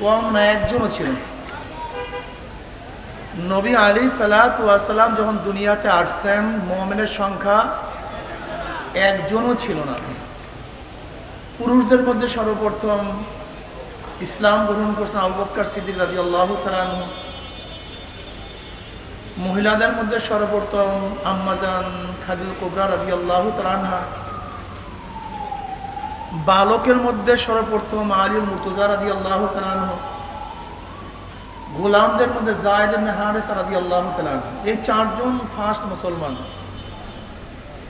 কম না একজনও ছিল নবী আলী সালাতাম যখন দুনিয়াতে আসছেন মোহামেনের সংখ্যা একজনও ছিল না। পুরুষদের মধ্যে সর্বপ্রথম ইসলাম গ্রহণ করছেন আবু বক্কর সিদ্দিক রাজি আল্লাহ তালানহু মহিলাদের মধ্যে সর্বপ্রথম আম্মাজান খাদিল কোবরা রাজি আল্লাহ তালানহা বালকের মধ্যে সর্বপ্রথম আলিউল মুর্তুজা রাজি আল্লাহ তালানহু গোলামদের মধ্যে জায়দ আল্লাহ এই চারজন ফার্স্ট মুসলমান।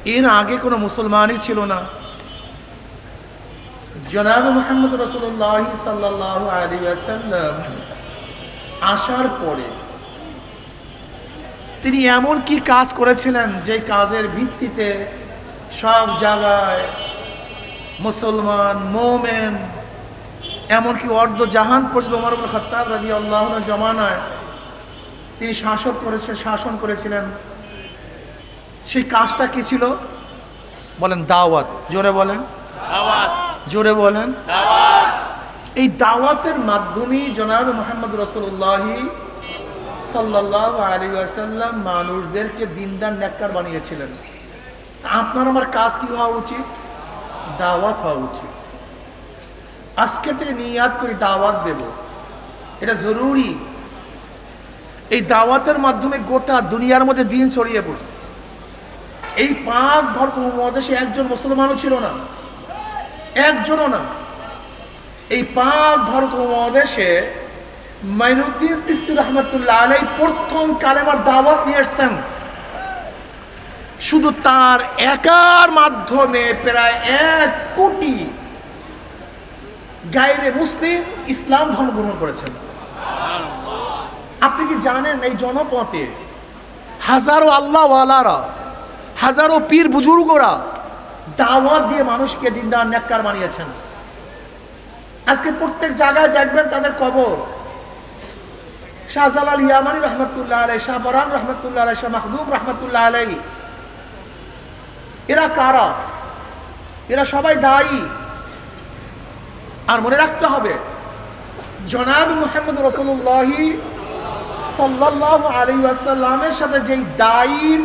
এর আগে কোনো মুসলমানই ছিল না। জনাব মোহাম্মদ রসুল্লাহ সাল্লাহ আলী আসাল্লাম আসার পরে তিনি এমন কি কাজ করেছিলেন যে কাজের ভিত্তিতে সব জায়গায় মুসলমান মোমেন এমনকি অর্ধ জাহান পর্যন্ত ওমর আবুল খত্তাব রাজি আল্লাহ জমানায় তিনি শাসক করেছে শাসন করেছিলেন। সেই কাজটা কি ছিল? বলেন দাওয়াত। জোরে বলেন। জোরে বলেন। এই দাওয়াতের মাধ্যমেই জনাব মোহাম্মদ রসুল্লাহি সাল্লাহ আলী আসাল্লাম মানুষদেরকে দিনদার নেককার বানিয়েছিলেন। আপনার আমার কাজ কি হওয়া উচিত? দাওয়াত হওয়া উচিত। আজকে থেকে নিয়াদ করি দাওয়াত দেব। এটা জরুরি। এই দাওয়াতের মাধ্যমে গোটা দুনিয়ার মধ্যে দিন ছড়িয়ে পড়ছে। এই পাক ভারত উপমহাদেশে একজন মুসলমানও ছিল না। একজনও না। এই পাক ভারত উপমহাদেশে মাইনুদ্দিন তিস্তি রহমতুল্লাহ আলাই প্রথম কালেমার দাওয়াত নিয়ে এসছেন। শুধু তার একার মাধ্যমে প্রায় এক কোটি গাইরে মুসলিম ইসলাম ধর্ম গ্রহণ করেছেন। আপনি কি জানেন এই জনপথে হাজারো আল্লাহওয়ালারা, হাজারো পীর বুজুর্গরা দাওয়াত দিয়ে মানুষকে দিনদার নেককার বানিয়েছেন। আজকে প্রত্যেক জায়গায় দেখবেন তাদের কবর। শাহজালাল ইয়ামানি রহমতুল্লাহ আলাই শাহ বরান রহমতুল্লাহ আলাই শাহ মাহদুব রহমতুল্লাহ আলাই এরা কারা? এরা সবাই দায়ী। আর মনে রাখতে হবে, জনাব মোহাম্মদ রসুল্লাহি সাল্লাহ আলী আসাল্লামের সাথে যেই দায়ীর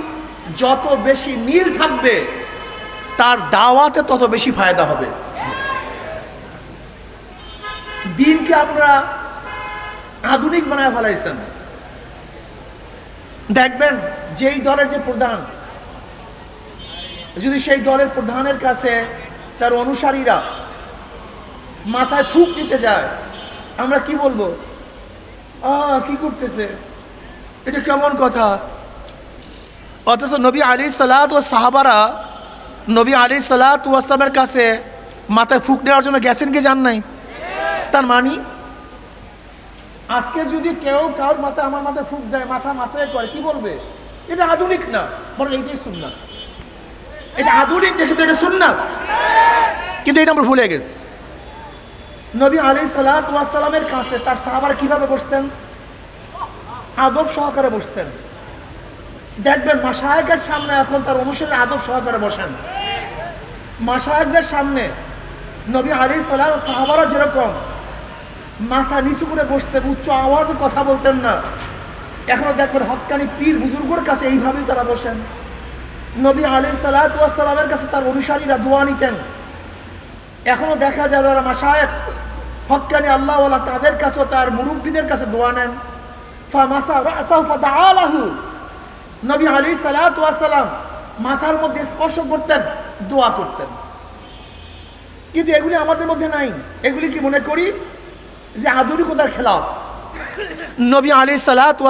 যত বেশি মিল থাকবে, তার দাওয়াতে তত বেশি ফায়দা হবে। দিনকে আপনারা আধুনিক বানায় ফেলাইছেন। দেখবেন, যেই দলের যে প্রধান যদি সেই দলের প্রধানের কাছে তার অনুসারীরা মাথায় ফুক নিতে যায় আমরা কি বলব? আহ কি করতেছে? এটা কেমন কথা? অথচ নবী আলী সালাত ও সাহাবারা নবী আলী সালাত ওয়াসলামের কাছে মাথায় ফুক নেওয়ার জন্য গেছেন কি জান নাই? তার মানি? আজকে যদি কেউ কারোর মাথায় আমার মাথায় ফুক দেয় মাথা মাসায় করে কি বলবে? এটা আধুনিক না বরং এইটাই শুননা এটা আধুনিক দেখে তো এটা শুননা কিন্তু এটা আমরা ভুলে গেছি। নবী আলী সালাতামের কাছে তার সাহাবার কীভাবে বসতেন? আদব সহকারে বসতেন। দেখবেন মাসায়কের সামনে এখন তার অনুসারে আদব সহকারে বসেন। মাসায়কদের সামনে নবী আলী সালাহ সাহাবারা যেরকম মাথা নিচু করে বসতেন, উচ্চ আওয়াজে কথা বলতেন না। এখনও দেখবেন হকানি পীর বুজুর্গর কাছে এইভাবেই তারা বসেন। নবী আলী সালাতামের কাছে তার অনুসারীরা দোয়া নিতেন। এখনও দেখা যায় যারা মাসায়ক হকানি আল্লাহওয়ালা তাদের কাছেও তার মুরব্বীদের কাছে দোয়া নেন। নবী আলী সালাতাম মাথার মধ্যে স্পর্শ করতেন, দোয়া করতেন। কিন্তু এগুলি আমাদের মধ্যে নাই। এগুলি কি মনে করি? যে আধুনিকতার খেলাফ। নবী আলী সালাত